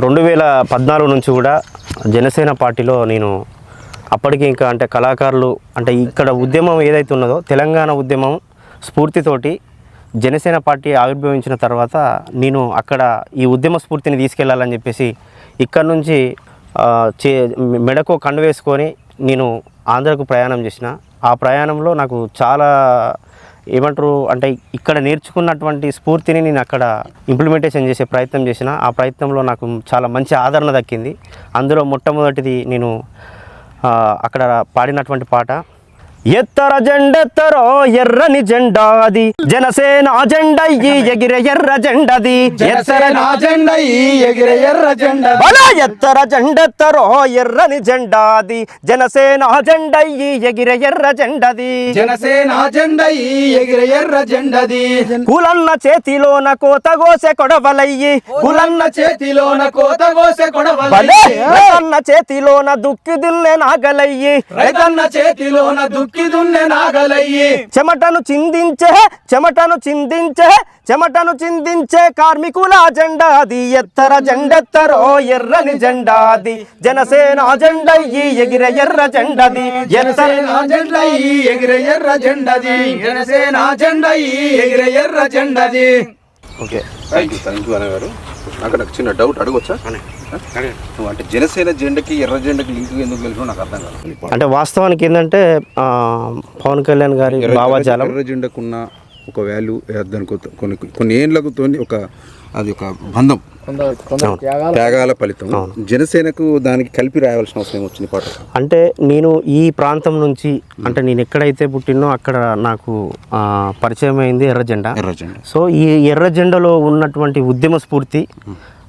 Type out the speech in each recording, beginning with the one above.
రెండు వేల పద్నాలుగు నుంచి కూడా జనసేన పార్టీలో నేను అప్పటికి ఇంకా అంటే కళాకారులు అంటే ఇక్కడ ఉద్యమం ఏదైతే ఉన్నదో తెలంగాణ ఉద్యమం స్ఫూర్తితోటి జనసేన పార్టీ ఆవిర్భవించిన తర్వాత నేను అక్కడ ఈ ఉద్యమ స్ఫూర్తిని తీసుకెళ్ళాలని చెప్పేసి ఇక్కడ నుంచి చే మెడకు కండు వేసుకొని నేను ఆంధ్రకు ప్రయాణం చేసిన. ఆ ప్రయాణంలో నాకు చాలా ఏమంటారు అంటే ఇక్కడ నేర్చుకున్నటువంటి స్ఫూర్తిని నేను అక్కడ ఇంప్లిమెంటేషన్ చేసే ప్రయత్నం చేసిన. ఆ ప్రయత్నంలో నాకు చాలా మంచి ఆదరణ దక్కింది. అందులో మొట్టమొదటిది నేను అక్కడ పాడినటువంటి పాట. ఎత్తర జెండెత్తరో ఎర్రని జెండా అది జనసేన జెండా ఈ ఎగిరే ఎర్ర జెండది. ఎత్తర జనసేన జెండా ఈ ఎగిరే ఎర్ర జెండా బల ఎత్తర జెండెత్తరో ఎర్రని జెండా అది జనసేన జెండా ఈ ఎగిరే ఎర్ర జెండది. జనసేన జెండా ఈ ఎగిరే ఎర్ర జెండది. కులన్న చేతిలోన కోత గోసె కొడవలయ్యి. కులన్న చేతిలోన కోత కోసే కొడవలి రైతన్న చేతిలోన దుక్కి దున్నే నాగలయ్యి. రైతన్న చేతిలోన దుక్కి దున్నె నాగలయ్యి. చెమటను చిందించే చెమటను చిందించే చెమటను చిందించే కార్మికుల జెండా అది. ఎత్తర జెండెత్తరో ఎర్రని జెండా అది. జనసేన జెండా ఈ ఎగిరే ఎర్ర జెండది జనసేన జెండా ఈ ఎగిరే ఎర్ర జెండది జనసేన జెండా ఈ ఎగిరే ఎర్ర జెండది okay. Thank you thank you అన్నగారు. నాకు నాకు చిన్న డౌట్ అడగొచ్చా? నువ్వు అంటే జనసేన జెండాకి ఎర్ర జెండాకి లింక్ ఎందుకు తెలుసు నాకు అర్థం కాదు. అంటే వాస్తవానికి ఏంటంటే పవన్ కళ్యాణ్ గారి భావజాలం. ఎర్ర జెండాకున్న ఒక వాల్యూ దానికి కొన్ని కొన్ని ఏండ్లకు తోని ఒక అది ఒక బంధం. త్యాగాల ఫలితం. జనసేనకు దానికి కలిపి రాయవలసిన అవసరం వచ్చింది పాట? అంటే నేను ఈ ప్రాంతం నుంచి అంటే నేను ఎక్కడైతే పుట్టినో అక్కడ నాకు పరిచయం అయింది ఎర్ర జెండా. ఎర్ర జెండా. సో ఈ ఎర్ర జెండాలో ఉన్నటువంటి ఉద్యమ స్ఫూర్తి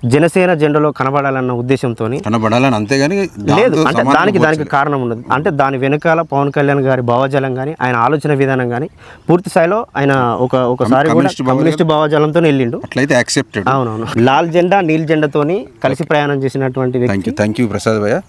జనసేన జెండాలో కనబడాలన్న ఉద్దేశంతో కనబడాలని అంతేగాని లేదు అంటే దానికి దానికి. కారణం ఉన్నది. అంటే దాని వెనకాల పవన్ కళ్యాణ్ గారి భావజాలం కానీ ఆయన ఆలోచన విధానం కానీ పూర్తి స్థాయిలో ఆయన ఒక ఒకసారి కమ్యూనిస్ట్ భావజాలం- కమ్యూనిస్ట్ భావజాలంతో వెళ్ళిండు. అట్లయితే యాక్సెప్టెడ్ అవునవును. లాల్ జెండా నీల్ జెండాతోని కలిసి ప్రయాణం చేసినటువంటి థ్యాంక్ యూ ప్రసాద్ భయ్య.